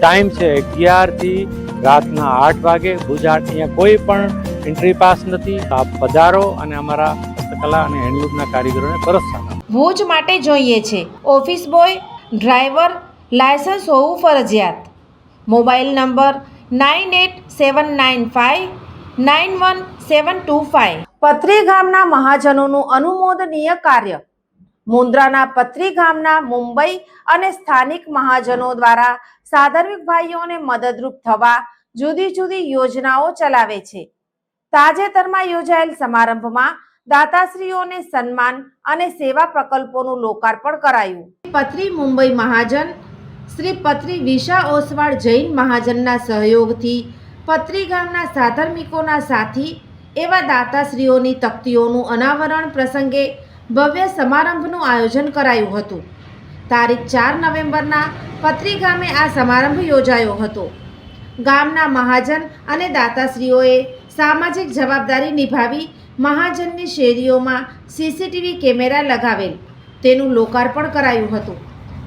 Time છે અગિયારથી રાતના આઠ વાગે. ગુજરાત અહીંયા કોઈ પણ એન્ટ્રી પાસ નથી. આપ પધારો અને અમારા હસ્તકલા અને હેન્ડલૂમના કારીગરોને પરત ભુજ માટે જોઈએ છે. ઓફિસ બોય ડ્રાઈવર લાયસન્સ હોવું ફરજિયાત. Mobile number nine eight seven nine five nine one seven two five. Patri ગામના મહાજનોનું અનુમોદનીય કાર્ય મુન્દ્રાના પત્રી ગામના મુંબઈ અને સ્થાનિક મહાજનો દ્વારા સાધર્મિક ભાઈઓને મદદરૂપ થવા જુદી જુદી યોજનાઓ ચલાવે છે. તાજેતરમાં યોજાયેલ સમારંભમાં દાતાશ્રીઓને સન્માન અને સેવા પ્રકલ્પોનું લોકાર્પણ કરાયું. પત્રી મુંબઈ મહાજન, શ્રી પત્રી વિશા ઓસવાળ જૈન મહાજનના સહયોગથી પત્રી ગામના સાધર્મિકોના સાથી એવા દાતાશ્રીઓની તકતીઓનું અનાવરણ પ્રસંગે ભવ્ય સમારંભનું આયોજન કરાયું હતું. તારીખ ચાર નવેમ્બરના પત્રી ગામે આ સમારંભ યોજાયો હતો. ગામના મહાજન અને દાતાશ્રીઓએ સામાજિક જવાબદારી નિભાવી મહાજનની શેરીઓમાં સીસીટીવી કેમેરા લગાવેલ. તેનું લોકાર્પણ કરાયું હતું.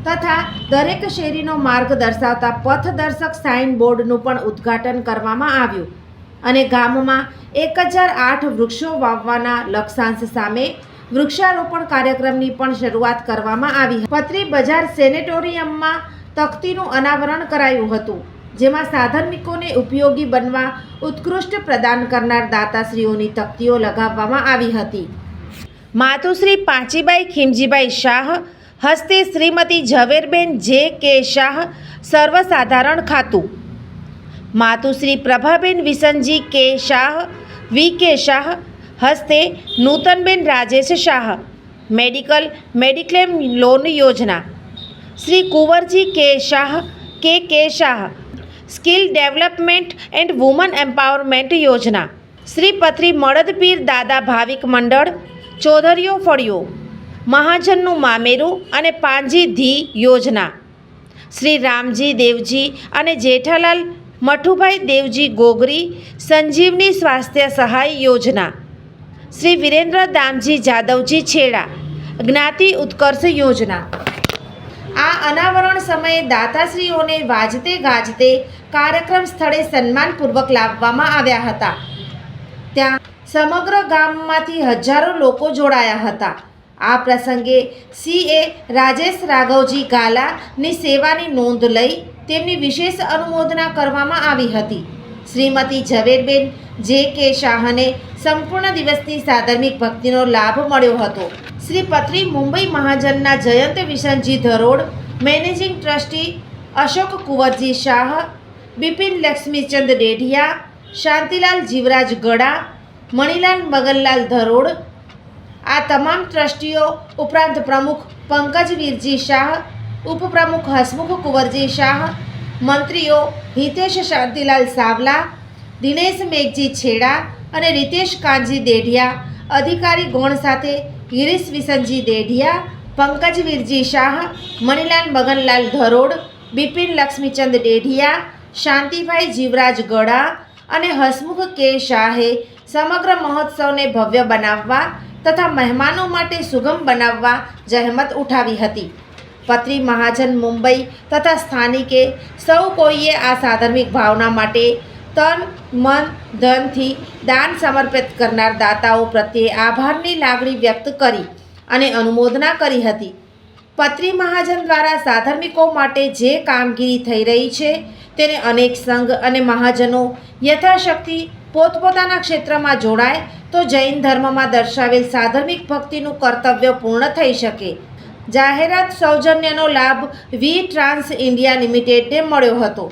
તથા દરેક શેરીનો માર્ગ દર્શાવતા પથદર્શક સાઇન બોર્ડનું પણ ઉદ્ઘાટન કરવામાં આવ્યું. અને ગામમાં એક હજાર આઠ વૃક્ષો વાવવાના લક્ષ્યાંશ સામે વૃક્ષારોપણ કાર્યક્રમની પણ શરૂઆત કરવામાં આવી પત્રી બજાર સેનેટોરિયમમાં તકતીનું અનાવરણ કરાયું હતું, જેમાં સાધર્મિકોને ઉપયોગી બનવા ઉત્કૃષ્ટ પ્રદાન કરનાર દાતાશ્રીઓની તકતીઓ લગાવવામાં આવી હતી. માતુશ્રી પાંચીબાઈ ખીમજીભાઈ શાહ, હસ્તે શ્રીમતી ઝવેરબેન જે કે શાહ, સર્વસાધારણ ખાતું. માતુશ્રી પ્રભાબેન વિસનજી કે શાહ, વી કે શાહ હસ્તે Nutanben Rajesh Shah, medical, mediclaim loan યોજના. Shri Kunvarji K Shah, K K Shah, skill development and woman empowerment યોજના. શ્રી પત્રી મળદપીર દાદા ભાવિક મંડળ, ચૌધરીઓ ફળિયો, મહાજનનું મામેરું અને પાંજી ધી યોજના. શ્રી રામજી દેવજી અને જેઠાલાલ મઠુભાઈ દેવજી ગોગરી સંજીવની સ્વાસ્થ્ય સહાય યોજના. શ્રી વિરેન્દ્ર દામજી જાદવજી છેડા, જ્ઞાતિ ઉત્કર્ષ યોજના. આ અનાવરણ સમયે દાતાશ્રીઓને વાજતે ગાજતે કાર્યક્રમ સ્થળે સન્માનપૂર્વક લાવવામાં આવ્યા હતા. ત્યાં સમગ્ર ગામમાંથી હજારો લોકો જોડાયા હતા. આ પ્રસંગે સીએ રાજેશ રાઘવજી ગાલાની સેવાની નોંધ લઈ તેમની વિશેષ અનુમોદના કરવામાં આવી હતી. શ્રીમતી ઝવેરબેન જે કે શાહને સંપૂર્ણ દિવસની સાધર્મિક ભક્તિનો લાભ મળ્યો હતો. શ્રી પત્રી મુંબઈ મહાજનના જયંત વિશનજી ધરોડ, મેનેજિંગ ટ્રસ્ટી અશોક કુંવરજી શાહ, બિપિન લક્ષ્મીચંદ ડેઢિયા, શાંતિલાલ જીવરાજ ગડા, મણિલાલ મગનલાલ ધરોડ, આ તમામ ટ્રસ્ટીઓ ઉપરાંત પ્રમુખ પંકજ વીરજી શાહ, ઉપપ્રમુખ હસમુખ કુંવરજી શાહ, મંત્રીઓ હિતેશ શાંતિલાલ સાવલા, દિનેશ મેઘજી છેડા અને રીતેશ કાનજી દેઢિયા, અધિકારી ગોણ સાથે ગિરીશ વિસનજી દેઢિયા, પંકજ વીરજી શાહ, મણિલાલ મગનલાલ ધરોડ, બિપિન લક્ષ્મીચંદ દેઢિયા, શાંતિભાઈ જીવરાજ ગડા અને હસમુખ કે શાહે સમગ્ર મહોત્સવને ભવ્ય બનાવવા તથા મહેમાનો માટે સુગમ બનાવવા જહેમત ઉઠાવી હતી. પત્રી મહાજન મુંબઈ તથા સ્થાનિકે સૌ કોઈએ આ સાધર્મિક ભાવના માટે તન, મન, ધનથી દાન સમર્પિત કરનાર દાતાઓ પ્રત્યે આભારની લાગણી વ્યક્ત કરી અને અનુમોદના કરી હતી. પત્રી મહાજન દ્વારા સાધર્મિકો માટે જે કામગીરી થઈ રહી છે, તેને અનેક સંઘ અને મહાજનો યથાશક્તિ પોતપોતાના ક્ષેત્રમાં જોડાય તો જૈન ધર્મમાં દર્શાવેલ સાધર્મિક ભક્તિનું કર્તવ્ય પૂર્ણ થઈ શકે. જાહેરાત સૌજન્યનો લાભ વી ટ્રાન્સ ઇન્ડિયા લિમિટેડને મળ્યો હતો.